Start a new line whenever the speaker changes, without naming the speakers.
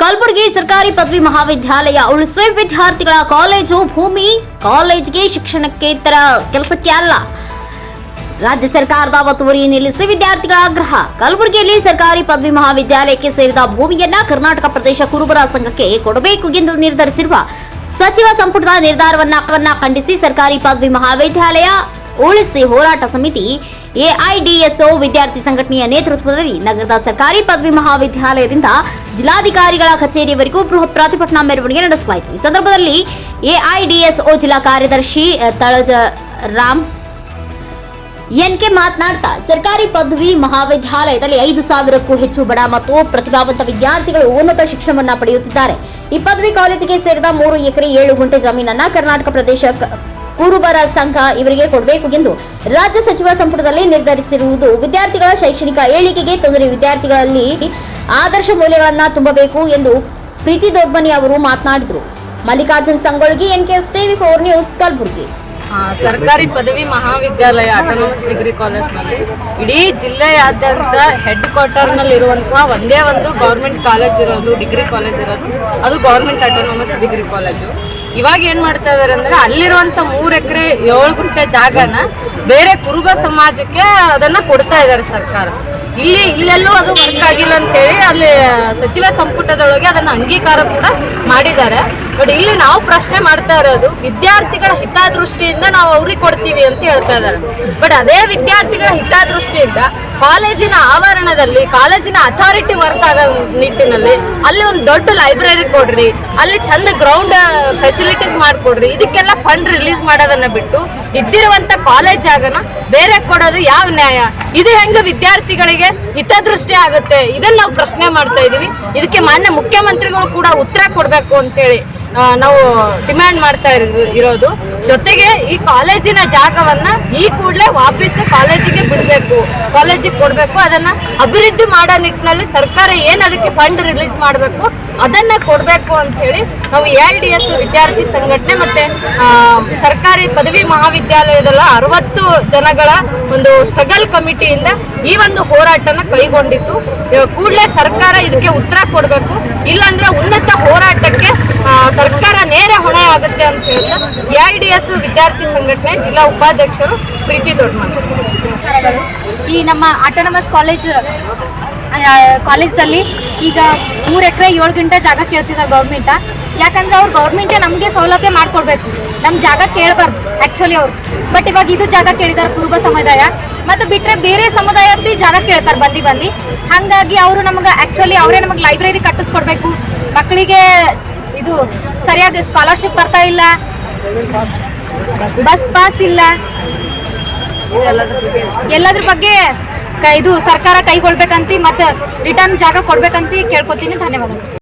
ಕಲಬುರಗಿ ಸರ್ಕಾರಿ ಪದವಿ ಮಹಾವಿದ್ಯಾಲಯ ಉಳಿಸುವ ವಿದ್ಯಾರ್ಥಿಗಳ ಕಾಲೇಜು ಭೂಮಿ ಕಾಲೇಜ್ಗೆ ಶಿಕ್ಷಣಕ್ಕೆ ಇತರ ಕೆಲಸಕ್ಕೆ ಅಲ್ಲ. ರಾಜ್ಯ ಸರ್ಕಾರದ ಒತ್ತುವರಿ ನಿಲ್ಲಿಸಿ ವಿದ್ಯಾರ್ಥಿಗಳ ಆಗ್ರಹ. ಕಲಬುರಗಿಯಲ್ಲಿ ಸರ್ಕಾರಿ ಪದವಿ ಮಹಾವಿದ್ಯಾಲಯಕ್ಕೆ ಸೇರಿದ ಭೂಮಿಯನ್ನ ಕರ್ನಾಟಕ ಪ್ರದೇಶ ಕುರುಬರ ಸಂಘಕ್ಕೆ ಕೊಡಬೇಕು ಎಂದು ನಿರ್ಧರಿಸಿರುವ ಸಚಿವ ಸಂಪುಟದ ನಿರ್ಧಾರವನ್ನ ವನ್ನ ಖಂಡಿಸಿ ಸರ್ಕಾರಿ ಪದವಿ ಮಹಾವಿದ್ಯಾಲಯ ಉಳಿಸಿ ಹೋರಾಟ ಸಮಿತಿ ಎಐಡಿಎಸ್ಒ ವಿದ್ಯಾರ್ಥಿ ಸಂಘಟನೆಯ ನೇತೃತ್ವದಲ್ಲಿ ನಗರದ ಸರ್ಕಾರಿ ಪದವಿ ಮಹಾವಿದ್ಯಾಲಯದಿಂದ ಜಿಲ್ಲಾಧಿಕಾರಿಗಳ ಕಚೇರಿಯವರೆಗೂ ಬೃಹತ್ ಪ್ರತಿಭಟನಾ ಮೆರವಣಿಗೆ ನಡೆಸಲಾಯಿತು. ಈ ಸಂದರ್ಭದಲ್ಲಿ ಎಐಡಿಎಸ್ಒ ಜಿಲ್ಲಾ ಕಾರ್ಯದರ್ಶಿ ತಳಜ ರಾಮ್ ಎನ್ಕೆ ಮಾತನಾಡ್ತಾ, ಸರ್ಕಾರಿ ಪದವಿ ಮಹಾವಿದ್ಯಾಲಯದಲ್ಲಿ ಐದು ಸಾವಿರಕ್ಕೂ ಹೆಚ್ಚು ಬಡ ಮತ್ತು ಪ್ರತಿಭಾವಂತ ವಿದ್ಯಾರ್ಥಿಗಳು ಉನ್ನತ ಶಿಕ್ಷಣವನ್ನ ಪಡೆಯುತ್ತಿದ್ದಾರೆ. ಈ ಪದವಿ ಕಾಲೇಜಿಗೆ ಸೇರಿದ ಮೂರು ಎಕರೆ ಏಳು ಗುಂಟೆ ಜಮೀನನ್ನ ಕರ್ನಾಟಕ ಪ್ರದೇಶ ಕುರುಬರ ಸಂಘ ಇವರಿಗೆ ಕೊಡಬೇಕು ಎಂದು ರಾಜ್ಯ ಸಚಿವ ಸಂಪುಟದಲ್ಲಿ ನಿರ್ಧರಿಸಿರುವುದು ವಿದ್ಯಾರ್ಥಿಗಳ ಶೈಕ್ಷಣಿಕ ಏಳಿಗೆಗೆ ತೊಂದರೆ. ವಿದ್ಯಾರ್ಥಿಗಳಲ್ಲಿ ಆದರ್ಶ ಮೌಲ್ಯಗಳನ್ನ ತುಂಬಬೇಕು ಎಂದು ಪ್ರೀತಿ ದೊಡ್ಮನಿ ಅವರು ಮಾತನಾಡಿದರು. Mallikarjun Sangolgi NKS TV four news, Kalaburagi.
ಸರ್ಕಾರಿ ಪದವಿ ಮಹಾವಿದ್ಯಾಲಯ ಆಟೋನಮಸ್ ಡಿಗ್ರಿ ಕಾಲೇಜ್ನಲ್ಲಿ ಇಡೀ ಜಿಲ್ಲೆಯಾದ್ಯಂತ ಹೆಡ್ ಕ್ವಾರ್ಟರ್ನಲ್ಲಿ ಇರುವಂತಹ ಒಂದೇ ಒಂದು ಗೌರ್ಮೆಂಟ್ ಕಾಲೇಜ್ ಇರೋದು ಡಿಗ್ರಿ ಕಾಲೇಜ್ ಇರೋದು. ಅದು ಗೌರ್ಮೆಂಟ್ ಆಟೋನಮಸ್ ಡಿಗ್ರಿ ಕಾಲೇಜು ಇವಾಗ ಏನ್ ಮಾಡ್ತಾ ಇದಾರೆ ಅಂದ್ರೆ ಅಲ್ಲಿರುವಂತ ಮೂರ್ ಎಕರೆ ಏಳು ಗುಂಟೆ ಜಾಗನ ಬೇರೆ ಕುರುಬ ಸಮಾಜಕ್ಕೆ ಅದನ್ನ ಕೊಡ್ತಾ ಇದ್ದಾರೆ ಸರ್ಕಾರ. ಇಲ್ಲಿ ಇಲ್ಲೆಲ್ಲೂ ಅದು ವರ್ಕ್ ಆಗಿಲ್ಲ ಅಂತೇಳಿ ಅಲ್ಲಿ ಸಚಿವ ಸಂಪುಟದೊಳಗೆ ಅದನ್ನ ಅಂಗೀಕಾರ ಕೂಡ ಮಾಡಿದ್ದಾರೆ. ಬಟ್ ಇಲ್ಲಿ ನಾವು ಪ್ರಶ್ನೆ ಮಾಡ್ತಾ ಇರೋದು, ವಿದ್ಯಾರ್ಥಿಗಳ ಹಿತದೃಷ್ಟಿಯಿಂದ ನಾವು ಅವ್ರಿಗೆ ಕೊಡ್ತೀವಿ ಅಂತ ಹೇಳ್ತಾ ಇದ್ದಾರೆ. ಬಟ್ ಅದೇ ವಿದ್ಯಾರ್ಥಿಗಳ ಹಿತದೃಷ್ಟಿಯಿಂದ ಕಾಲೇಜಿನ ಆವರಣದಲ್ಲಿ, ಕಾಲೇಜಿನ ಅಥಾರಿಟಿ ವರ್ಕ್ ಆಗೋ ನಿಟ್ಟಿನಲ್ಲಿ ಅಲ್ಲಿ ಒಂದು ದೊಡ್ಡ ಲೈಬ್ರರಿ ಕೊಡ್ರಿ, ಅಲ್ಲಿ ಚಂದ ಗ್ರೌಂಡ್ ಫೆಸಿಲಿಟೀಸ್ ಮಾಡಿಕೊಡ್ರಿ. ಇದಕ್ಕೆಲ್ಲ ಫಂಡ್ ರಿಲೀಸ್ ಮಾಡೋದನ್ನ ಬಿಟ್ಟು ಇದ್ದಿರುವಂತ ಕಾಲೇಜ್ ಆಗನ ಬೇರೆ ಕೊಡೋದು ಯಾವ ನ್ಯಾಯ? ಇದು ಹೆಂಗ ವಿದ್ಯಾರ್ಥಿಗಳಿಗೆ ಹಿತದೃಷ್ಟಿ ಆಗುತ್ತೆ? ಇದನ್ನ ನಾವು ಪ್ರಶ್ನೆ ಮಾಡ್ತಾ ಇದೀವಿ. ಇದಕ್ಕೆ ಮಾನ್ಯ ಮುಖ್ಯಮಂತ್ರಿಗಳು ಕೂಡ ಉತ್ತರ ಕೊಡಬೇಕು ಅಂತೇಳಿ ನಾವು ಡಿಮ್ಯಾಂಡ್ ಮಾಡ್ತಾ ಇರೋದು. ಜೊತೆಗೆ ಈ ಕಾಲೇಜಿನ ಜಾಗವನ್ನ ಈ ಕೂಡಲೇ ವಾಪಸ್ ಕಾಲೇಜಿಗೆ ಬಿಡಬೇಕು. ಕಾಲೇಜಿಗೆ ಕೊಡಬೇಕು. ಅದನ್ನ ಅಭಿವೃದ್ಧಿ ಮಾಡೋ ನಿಟ್ಟಿನಲ್ಲಿ ಸರ್ಕಾರ ಏನು ಅದಕ್ಕೆ ಫಂಡ್ ರಿಲೀಸ್ ಮಾಡಬೇಕು, ಅದನ್ನ ಕೊಡಬೇಕು ಅಂತ ಹೇಳಿ ನಾವು ಎ ಡಿ ಎಸ್ ವಿದ್ಯಾರ್ಥಿ ಸಂಘಟನೆ ಮತ್ತೆ ಸರ್ಕಾರಿ ಪದವಿ ಮಹಾವಿದ್ಯಾಲಯದಲ್ಲ ಅರವತ್ತು ಜನಗಳ ಒಂದು ಸ್ಟ್ರಗಲ್ ಕಮಿಟಿಯಿಂದ ಈ ಒಂದು ಹೋರಾಟನ ಕೈಗೊಂಡಿತ್ತು. ಕೂಡಲೇ ಸರ್ಕಾರ ಇದಕ್ಕೆ ಉತ್ತರ ಕೊಡಬೇಕು. ಇಲ್ಲಾಂದ್ರೆ ಉನ್ನತ ಹೋರಾಟಕ್ಕೆ ಸರ್ಕಾರ ನೇರ ಹೊಣೆ ಆಗುತ್ತೆ ಅಂತ ಹೇಳ್ತಾ ಎ ಡಿ ಎಸ್ ವಿದ್ಯಾರ್ಥಿ ಸಂಘಟನೆ ಜಿಲ್ಲಾ ಉಪಾಧ್ಯಕ್ಷರು ಪ್ರೀತಿ ದೊಡ್ಡಮನೆ
ಈ ನಮ್ಮ ಆಟೋನಮಸ್ ಕಾಲೇಜ್ ಕಾಲೇಜ್ದಲ್ಲಿ ಈಗ ಮೂರು ಎಕರೆ ಏಳು ಗಂಟೆ ಜಾಗ ಕೇಳ್ತಿದ್ದಾರೆ ಗೌರ್ಮೆಂಟ ಯಾಕಂದ್ರೆ ಅವ್ರು ಗೌರ್ಮೆಂಟೇ ನಮಗೆ ಸೌಲಭ್ಯ ಮಾಡ್ಕೊಡ್ಬೇಕು. ನಮ್ಮ ಜಾಗ ಕೇಳಬಾರ್ದು ಆ್ಯಕ್ಚುಲಿ ಅವರು. ಬಟ್ ಇವಾಗ ಇದು ಜಾಗ ಕೇಳಿದ್ದಾರೆ ಕುರುಬ ಸಮುದಾಯ. ಮತ್ತು ಬಿಟ್ಟರೆ ಬೇರೆ ಸಮುದಾಯ ಜಾಗ ಕೇಳ್ತಾರೆ ಬಂದು ಬಂದು. ಹಾಗಾಗಿ ಅವರು ನಮಗೆ ಆ್ಯಕ್ಚುಲಿ ಅವರೇ ನಮಗೆ ಲೈಬ್ರರಿ ಕಟ್ಟಿಸ್ಕೊಡ್ಬೇಕು. ಮಕ್ಕಳಿಗೆ ಇದು ಸರಿಯಾಗಿ ಸ್ಕಾಲರ್ಶಿಪ್ ಬರ್ತಾ ಇಲ್ಲ. ಬಸ್ ಪಾಸ್ ಇಲ್ಲ. ಎಲ್ಲದ್ರ ಬಗ್ಗೆ ಇದು ಸರ್ಕಾರ ಕೈಗೊಳ್ಬೇಕಂತ ಮತ್ತೆ ರಿಟರ್ನ್ ಜಾಗ ಕೊಡ್ಬೇಕಂತ ಕೇಳ್ಕೊತೀನಿ. ಧನ್ಯವಾದಗಳು.